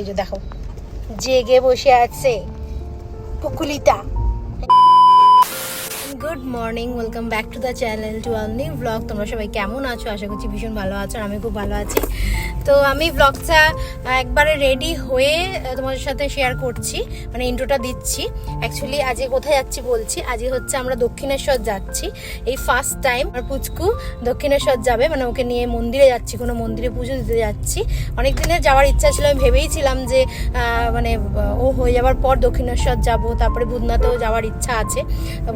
এই যে দেখো, জেগে বসে আছে কুকুলিটা good morning welcome back to the channel to our new blog তোমরা সবাই কেমন আছো? আশা করছি ভীষণ ভালো আছো আর আমি খুব ভালো আছি। তো আমি ব্লগটা একবারে রেডি হয়ে তোমাদের সাথে শেয়ার করছি মানে ইন্ট্রোটা দিচ্ছি। অ্যাকচুয়ালি আজকে কোথায় যাচ্ছি বলছি, আজকে হচ্ছে আমরা দক্ষিণেশ্বর যাচ্ছি। এই ফার্স্ট টাইম আর পুচকু দক্ষিণেশ্বর যাবে মানে ওকে নিয়ে মন্দিরে যাচ্ছি, কোনো মন্দিরে পুজো দিতে যাচ্ছি। অনেক দিনের যাওয়ার ইচ্ছা ছিল, আমি ভেবেইছিলাম যে মানে ও হয়ে যাওয়ার পর দক্ষিণেশ্বর যাব, তারপরে বুধনাথেও যাওয়ার ইচ্ছা আছে।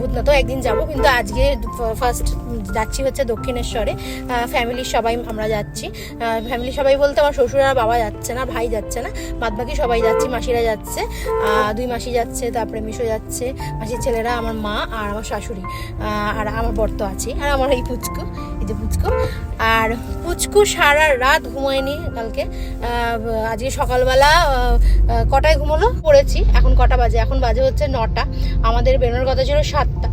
বুধনাথেও একদিন যাব, কিন্তু আজকে ফার্স্ট যাচ্ছি হচ্ছে দক্ষিণেশ্বরে। ফ্যামিলির সবাই আমরা যাচ্ছি। ফ্যামিলি সবাই বলতে আমার শ্বশুর আর বাবা যাচ্ছে না, ভাই যাচ্ছে না। বাদ বাকি সবাই যাচ্ছি, মাসিরা যাচ্ছে দুই মাসি যাচ্ছে, তারপরে মিশো যাচ্ছে। মাসির ছেলেরা আমার মা আর আমার শাশুড়ি আর আমার বর্ত আছে আর আমার এই পুচকু, এই যে পুচকু। আর পুচকু সারা রাত ঘুমোয়নি কালকে। আজকে সকালবেলা কটায় ঘুমোলো? পড়েছি, এখন কটা বাজে? এখন বাজে হচ্ছে নটা। আমাদের বেরোনোর কথা ছিল সাতটা।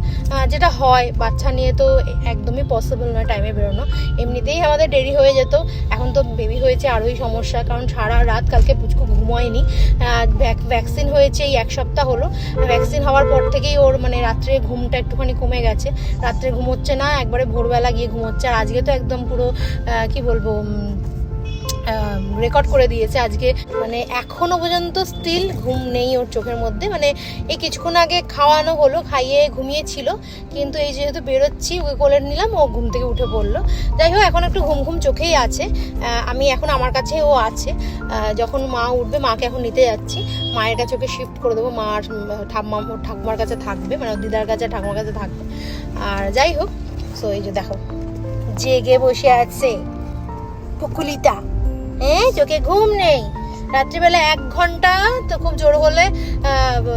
যেটা হয়, বাচ্চা নিয়ে তো একদমই পসিবল নয় টাইমে বেরোনো। এমনিতেই আমাদের দেরি হয়ে যেত। এখন তো বেবি হয়েছে আরোই সমস্যা, কারণ সারা রাত কালকে পুচকু ঘুমোয়নি। ভ্যাকসিন হয়েছে, এই এক সপ্তাহ হলো। ভ্যাকসিন হওয়ার পর থেকেই ওর মানে রাত্রে ঘুমটা একটুখানি কমে গেছে। রাত্রে ঘুমোচ্ছে না, একবারে ভোরবেলা গিয়ে ঘুমোচ্ছে। আর আজকে তো একদম পুরো কি বলব রেকর্ড করে দিয়েছে আজকে। মানে এখনও পর্যন্ত স্টিল ঘুম নেই ওর চোখের মধ্যে। মানে এই কিছুক্ষণ আগে খাওয়ানো হলো, খাইয়ে ঘুমিয়েছিল। কিন্তু এই যেহেতু বেরোচ্ছি ওকে কোলে নিলাম, ও ঘুম থেকে উঠে পড়ল। যাই হোক, এখন একটু ঘুম ঘুম চোখেই আছে। আমি এখন আমার কাছে ও আছে যখন মা উঠবে, মাকে এখন নিতে যাচ্ছি। মায়ের কাছে ওকে শিফট করে দেবো। মা আর ঠাম্মা ঠাকুমার কাছে থাকবে। মানে দিদার কাছে, ঠাকুমার কাছে থাকবে। আর যাই হোক সো এই যে দেখো, জেগে বসে আছে কুকুলিটা হ্যাঁ চোখে ঘুম নেই। রাত্রিবেলা এক ঘণ্টা তো খুব জোর হলে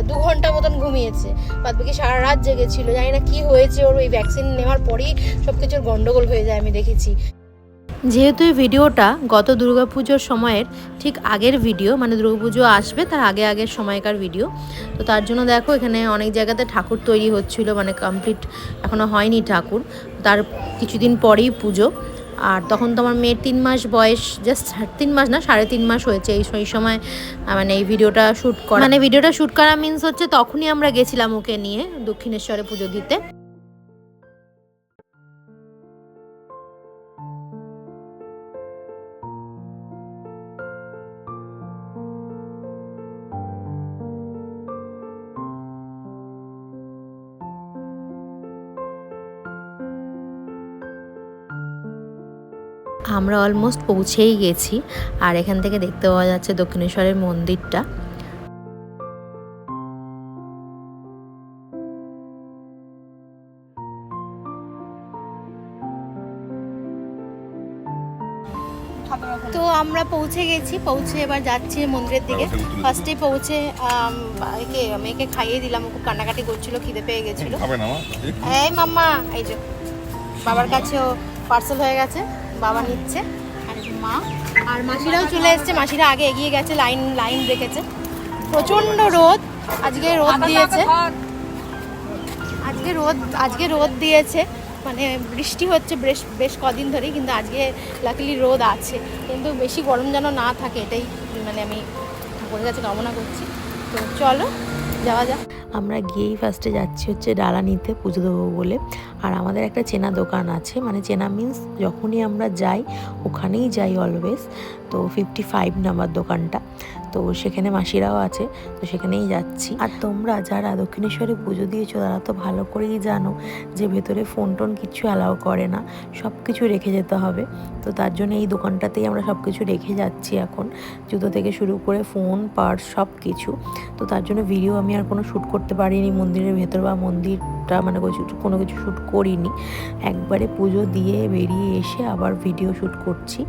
দু ঘণ্টা মতন ঘুমিয়েছে। বাদ বাকি সারা রাত জেগেছিল। জানি না কি হয়েছে ওর, ওই ভ্যাকসিন নেওয়ার পরেই সব কিছুর গন্ডগোল হয়ে যায়, আমি দেখেছি। যেহেতু এই ভিডিওটা গত দুর্গাপুজোর সময়ের ঠিক আগের ভিডিও মানে দুর্গাপুজো আসবে তার আগে আগের সময়কার ভিডিও, তো তার জন্য দেখো এখানে অনেক জায়গাতে ঠাকুর তৈরি হচ্ছিল মানে কমপ্লিট এখনও হয়নি ঠাকুর। তার কিছুদিন পরেই পুজো। আর তখন তো আমার মেয়ের তিন মাস বয়স জাস্ট তিন মাস না, সাড়ে তিন মাস হয়েছে এই সেই সময় মানে এই ভিডিওটা শ্যুট করা। মানে ভিডিওটা শ্যুট করা মিনস হচ্ছে তখনই আমরা গেছিলাম ওকে নিয়ে দক্ষিণেশ্বরে পুজো দিতে। আমরা অলমোস্ট পৌঁছেই গেছি। আর এখান থেকে দেখতে পাওয়া যাচ্ছে দক্ষিণেশ্বরের মন্দিরটা। তো আমরা পৌঁছে গেছি পৌঁছে এবার যাচ্ছি মন্দিরের দিকে। ফার্স্টে পৌঁছে একে মেয়েকে খাইয়ে দিলাম খুব কান্নাকাটি করছিল খিদে পেয়ে গেছিল। এই মাম্মা এই যে বাবার কাছেও পার্সেল হয়ে গেছে। বাবা নিচ্ছে আর মা। আর মাসিরাও চলে এসেছে মাসিরা আগে এগিয়ে গেছে লাইন লাইন রেখেছে। প্রচণ্ড রোদ আজকে রোদ দিয়েছে। আজকে রোদ আজকে রোদ দিয়েছে মানে বৃষ্টি হচ্ছে বেশ বেশ কদিন ধরেই কিন্তু আজকে লাকিলি রোদ আছে। কিন্তু বেশি গরম যেন না থাকে এটাই মানে আমি ঠাকুরের কাছে কামনা করছি। তো চলো যাওয়া যাক। আমরা গিয়েই ফার্স্টে যাচ্ছি হচ্ছে ডালা নিতে পুজো দেবো বলে। আর আমাদের একটা চেনা দোকান আছে মানে চেনা মিন্স যখনই আমরা যাই, ওখানেই যাই অলওয়েজ তো ফিফটি ফাইভ নাম্বার দোকানটা। তো সেখানে মাসিরাও আছে, তো সেখানেই যাচ্ছি। আর তোমরা যারা দক্ষিণেশ্বরে পুজো দিয়েছ, তারা তো ভালো করেই জানো যে ভেতরে ফোন টোন কিছু অ্যালাউ করে না সব কিছু রেখে যেতে হবে। তো তার জন্য এই দোকানটাতেই আমরা সব কিছু রেখে যাচ্ছি এখন, জুতো থেকে শুরু করে ফোন পার্স সব কিছু তো তার জন্য ভিডিও আমি আর কোনো শ্যুট করতে পারিনি মন্দিরের ভেতর বা মন্দিরটা মানে কোনো কিছু শ্যুট করিনি। একবারে পুজো দিয়ে বেরিয়ে এসে আবার ভিডিও শ্যুট করছি।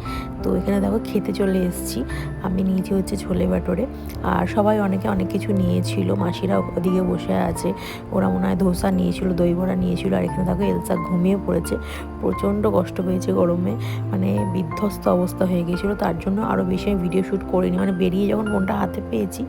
তো এখানে দেখো খেতে চলে এসেছি। আমি নিয়েছি হচ্ছে ছোলে বাটোরে আর সবাই অনেকে অনেক কিছু নিয়েছিল। মাসিরা ওদিকে বসে আছে। ওরা মনে হয় ধোসা নিয়েছিল, দই বড়া নিয়েছিল। আর এখানে দেখো এলসা ঘুমিয়ে পড়েছে। প্রচণ্ড কষ্ট পেয়েছে গরমে। মানে বিধ্বস্ত অবস্থা হয়ে গিয়েছিল। তার জন্য আরও বেশি আমি ভিডিও শ্যুট করিনি। মানে বেরিয়ে যখন ফোনটা হাতে পেয়েছি,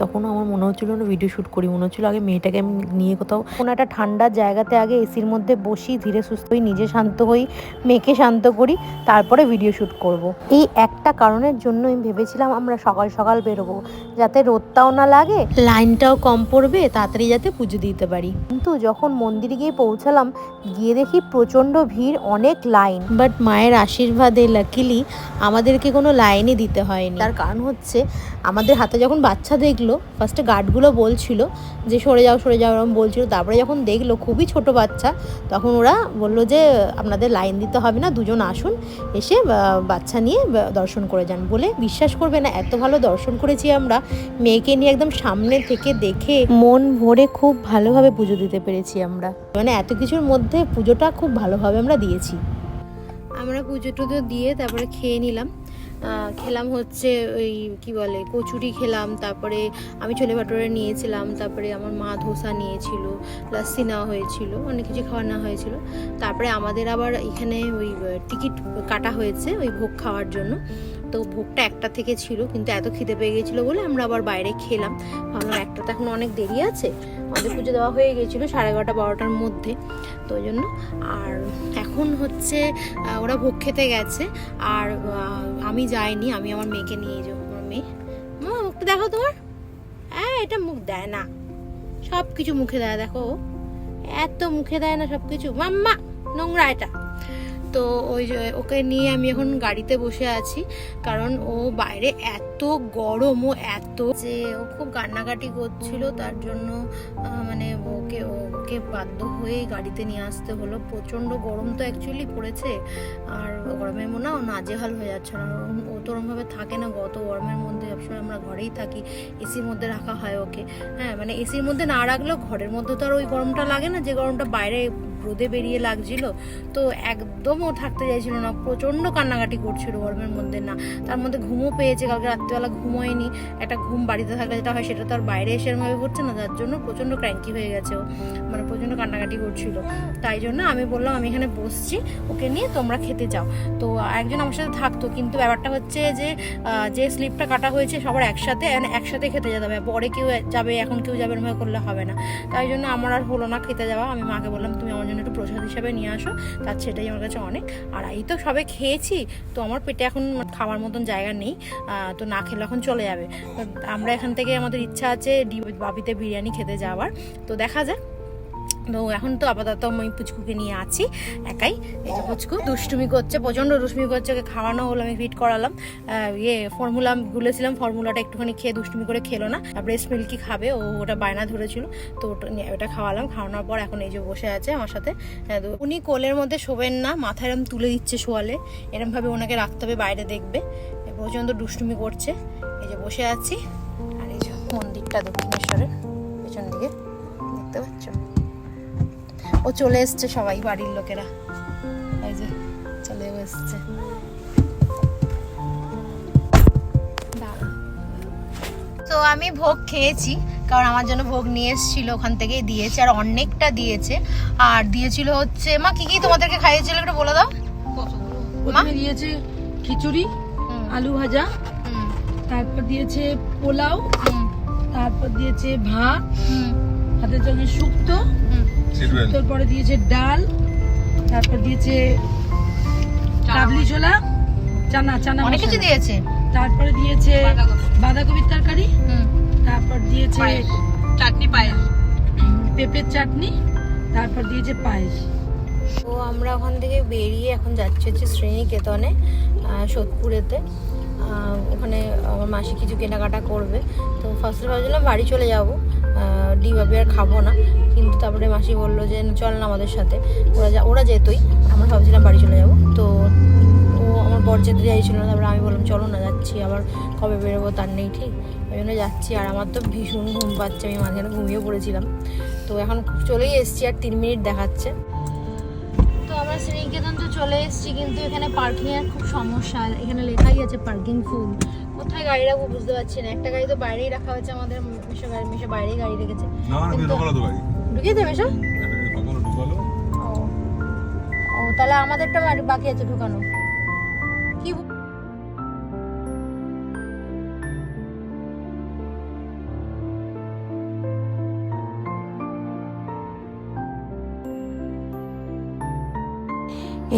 তখনও আমার মনে হচ্ছিল না ভিডিও শ্যুট করি। মনে হচ্ছিল আগে মেয়েটাকে আমি নিয়ে কোথাও, কোনো একটা ঠান্ডা ঠান্ডা জায়গাতে আগে এসির মধ্যে বসি, ধীরে সুস্থ হই, নিজে শান্ত হই, মেয়েকে শান্ত করি, তারপরে ভিডিও শ্যুট করব। এই একটা কারণের জন্য আমি ভেবেছিলাম আমরা সকাল সকাল বেরোবো, যাতে রোদটাও না লাগে, লাইনটাও কম পড়বে, তাড়াতাড়ি যাতে পুজো দিতে পারি। কিন্তু যখন মন্দিরে গিয়ে পৌঁছালাম, গিয়ে দেখি প্রচণ্ড ভিড়, অনেক লাইন। বাট মায়ের আশীর্বাদে লাকিলি আমাদেরকে কোনো লাইনই দিতে হয়নি। তার কারণ হচ্ছে, আমাদের হাতে যখন বাচ্চা দেখল ফার্স্টে গার্ডগুলো বলছিল যে, সরে যাও সরে যাও, এরকম বলছিল। তারপরে যখন দেখল খুবই ছোট বাচ্চা, তখন ওরা বলল যে, আপনাদের লাইন দিতে হবে না, দুজন আসুন, এসে বাচ্চা নিয়ে দর্শন করে যান। বলে, বিশ্বাস করবে না, এত ভালো দর্শন করেছি আমরা, মেয়েকে নিয়ে একদম সামনে থেকে দেখে মন ভরে খুব ভালোভাবে পুজো দিতে পেরেছি আমরা। মানে এত কিছুর মধ্যে পুজোটা খুব ভালোভাবে আমরা দিয়েছি। আমরা পুজো টুজো দিয়ে তারপরে খেয়ে নিলাম। খেলাম হচ্ছে ওই কি বলে, কচুরি খেলাম, তারপরে আমি ছোলে ভাটোরে নিয়েছিলাম, তারপরে আমার মা ধোসা নিয়েছিল লাস্সি নেওয়া হয়েছিল, অনেক কিছু খাওয়া নেওয়া হয়েছিল। তারপরে আমাদের আবার এখানে ওই টিকিট কাটা হয়েছে ওই ভোগ খাওয়ার জন্য। তো ভোগটা একটা থেকে ছিল, কিন্তু এত খিদে পেয়ে গেছিল বলে আমরা আবার বাইরে খেলাম। ভাবলাম একটা তো এখন অনেক দেরি আছে, আমাদের পুজো দেওয়া হয়ে গেছিল সাড়ে এগারোটা বারোটার মধ্যে, তো ওই জন্য। আর এখন হচ্ছে ওরা ভোগ খেতে গেছে, আর আমি যাইনি, আমি আমার মেয়েকে নিয়ে যাব, আমার মেয়ে। মা, মুখটা দেখো তোমার। হ্যাঁ এটা মুখ দেয় না। সব কিছু মুখে দেয়, দেখো। এত মুখে দেয় না সব কিছু মাম্মা, নোংরা এটা। তো ওই ওকে নিয়ে আমি এখন গাড়িতে বসে আছি, কারণ ও বাইরে এত গরম, ও এত যে ও খুব কান্নাকাটি করছিল, তার জন্য মানে ওকে ওকে বাধ্য হয়ে গাড়িতে নিয়ে আসতে হলো। প্রচণ্ড গরম তো অ্যাকচুয়ালি পড়েছে, আর গরমের মনে ও নাজেহাল হয়ে যাচ্ছে না। ও তো ওরমভাবে থাকে না গত গরমের মধ্যে, সবসময় আমরা ঘরেই থাকি এসির মধ্যে রাখা হয় ওকে। হ্যাঁ মানে এসির মধ্যে না রাখলেও ঘরের মধ্যে তো আর ওই গরমটা লাগে না, যে গরমটা বাইরে রোদে বেরিয়ে লাগছিল, তো একদমও থাকতে চাইছিল না, প্রচণ্ড কান্নাকাটি করছিল গরমের মধ্যে না। তার মধ্যে ঘুমও পেয়েছে, কালকে রাত্রিবেলা ঘুমোয়নি, একটা ঘুম বাড়িতে থাকলে যেটা হয় সেটা তো আর বাইরে এসে এরমভাবে হচ্ছে না, যার জন্য প্রচণ্ড ক্র্যাঙ্কি হয়ে গেছে ও মানে প্রচণ্ড কান্নাকাটি করছিল। তাই জন্য আমি বললাম, আমি এখানে বসছি, ওকে নিয়ে তোমরা খেতে যাও। তো একজন আমার সাথে থাকতো, কিন্তু ব্যাপারটা হচ্ছে যে যে স্লিপটা কাটা হয়েছে সবার একসাথে মানে একসাথে খেতে যেতে হবে পরে কেউ যাবে, এখন কেউ যাবে এরমভাবে করলে হবে না। তাই জন্য আমার আর হলো না খেতে যাওয়া, আমি মাকে বললাম, তুমি আমার জন্য একটু প্রসাদ হিসাবে নিয়ে আসো, তার সেটাই আমার কাছে অনেক। আর এই তো সবে খেয়েছি, তো আমার পেটে এখন খাওয়ার মতন জায়গা নেই তো না খেলে এখন চলে যাবে। আমরা এখান থেকে আমাদের ইচ্ছা আছে বাবিতে বিরিয়ানি খেতে যাওয়ার, তো দেখা যাক। তো এখন তো আপাতত আমি পুচকুকে নিয়ে আছি একাই। এই যে পুচকু দুষ্টুমি করছে প্রচণ্ড দুষ্টুমি করছে ওকে খাওয়ানো হলো আমি ফিট করালাম। ইয়ে ফর্মুলা গুলেছিলাম ফর্মুলাটা একটুখানি খেয়ে দুষ্টুমি করে খেলো না। ব্রেস্ট মিল্কই খাবে? ও ওটা বায়না ধরেছিল তো ওটা ওটা খাওয়ালাম। খাওয়ানোর পর এখন এই যে বসে আছে আমার সাথে। আহ, উনি কোলের মধ্যে শোবেন না মাথায় এরম তুলে দিচ্ছে শোয়ালে। এরমভাবে ওনাকে রাখতে হবে বাইরে দেখবে। পর্যন্ত দুষ্টুমি করছে। এই যে বসে আছি আর এই যে মন্দিরটা দক্ষিণেশ্বরের পেছন দিকে দেখতে পাচ্ছ? ও চলে এসছে সবাই বাড়ির লোকেরা। এই যে চলে এসছে। তো আমি ভোগ খেয়েছি কারণ আমার জন্য ভোগ নিয়ে এসেছিল ওখান থেকেই দিয়েছে আর অনেকটা দিয়েছে। আর দিয়েছিল হচ্ছে মা কি কি তোমাদেরকে খাইয়েছিল একটু বলে দাও? মা? দিয়েছে খিচুড়ি আলু ভাজা তারপর দিয়েছে পোলাও তারপর দিয়েছে ভাত ভাতের সঙ্গে শুক্তো হুম। শুক্তোর পরে দিয়েছে ডাল তারপর দিয়েছে কাবলি ছোলা চানা চানা অনেক কিছু দিয়েছে। তারপরে দিয়েছে বাঁধাকপির তরকারি তারপর দিয়েছে চাটনি পায়েস। পেঁপের চাটনি তারপর দিয়েছে পায়েস। তো আমরা ওখান থেকে বেরিয়ে এখন যাচ্ছি হচ্ছে শ্রেণীকেতনে সোদপুরেতে। ওখানে আমার মাসি কিছু কেনাকাটা করবে। তো ফার্স্টে ভাবছিলাম বাড়ি চলে যাব। ডি ভাবি আর খাব না। কিন্তু তারপরে মাসি বলল যে, চল না আমাদের সাথে। ওরা যা, ওরা যেতই। আমরা ভাবছিলাম বাড়ি চলে যাব। তো ও আমার বর যেতে চাইছিল না। তারপরে আমি বললাম, চলো না, যাচ্ছি। আবার কবে বেরোবো তার নেই ঠিক। ওই জন্য যাচ্ছি। আর আমার তো ভীষণ ঘুম পাচ্ছে। আমি মাঝখানে ঘুমিয়ে পড়েছিলাম। তো এখন চলেই এসছি আর তিন মিনিট দেখাচ্ছে। তো আমরা শ্রীনিকেতন তো চলে এসেছি, কিন্তু এখানে পার্কিংয়ের খুব সমস্যা। এখানে লেখাই আছে পার্কিং ফুল। কোথায় গাড়ি রাখব বুঝতে পারছি না। একটা গাড়ি তো বাইরেই রাখা হয়েছে আমাদের মিশো গাড়ি মিশো বাইরেই গাড়ি রেখেছে। ঢুকিয়ে দেবে মিশো। কখনো ঢুকালো? ও তাহলে আমাদেরটা বাকি আছে ঢুকানো। কি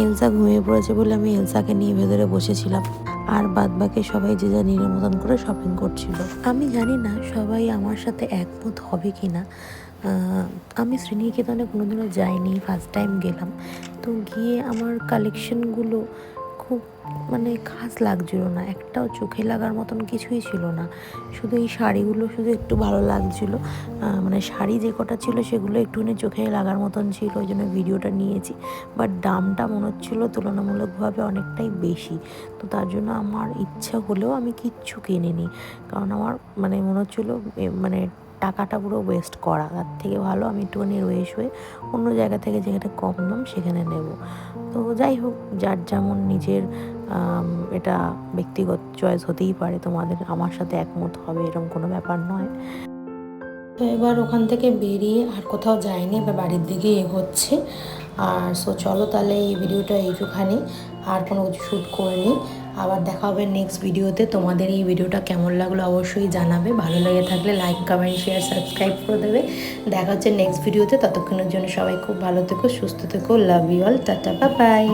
এলসা ঘুমিয়ে পড়েছে বলে আমি এলসাকে নিয়ে ভেতরে বসেছিলাম। আর বাদ বাকি সবাই যে যা নিজের মতন করে শপিং করছিল। আমি জানি না সবাই আমার সাথে একমত হবে কি না। আমি শ্রীনিকেতনে কোনোদিনও যাইনি ফার্স্ট টাইম গেলাম। তো গিয়ে আমার কালেকশনগুলো খুব মানে খাস লাগছিল না। একটাও চোখে লাগার মতন কিছুই ছিল না। শুধু এই শাড়িগুলো শুধু একটু ভালো লাগছিল। মানে শাড়ি যে কটা ছিল সেগুলো একটুখানি চোখে লাগার মতন ছিল, ওই জন্য ভিডিওটা নিয়েছি। বাট দামটা মনে হচ্ছিল তুলনামূলকভাবে অনেকটাই বেশি। তো তার জন্য আমার ইচ্ছা হলেও আমি কিচ্ছু কিনিনি। কারণ আমার মানে মনে হচ্ছিল মানে টাকাটা পুরো ওয়েস্ট করা। তার থেকে ভালো আমি একটুখানি রয়ে শুয়ে অন্য জায়গা থেকে যেখানে কম দাম সেখানে নেব। তো যাই হোক, যার যেমন নিজের এটা ব্যক্তিগত চয়েস হতেই পারে, তোমাদের আমার সাথে একমত হবে, এরকম কোনো ব্যাপার নয়। তো এবার ওখান থেকে বেরিয়ে আর কোথাও যায়নি এবার বাড়ির দিকে এগোচ্ছে। আর সো চলো তাহলে এই ভিডিওটা এইটুখানি, আর কোনো কিছু শ্যুট করিনি আবার দেখা হবে নেক্সট ভিডিওতে তোমাদের এই ভিডিওটা কেমন লাগল অবশ্যই জানাবে। ভালো লেগে থাকলে লাইক কমেন্ট শেয়ার সাবস্ক্রাইব করে দেবে। দেখা হচ্ছে নেক্সট ভিডিওতে ততক্ষণের জন্য সবাই খুব ভালো থেকো, সুস্থ থেকো। Love you all tata bye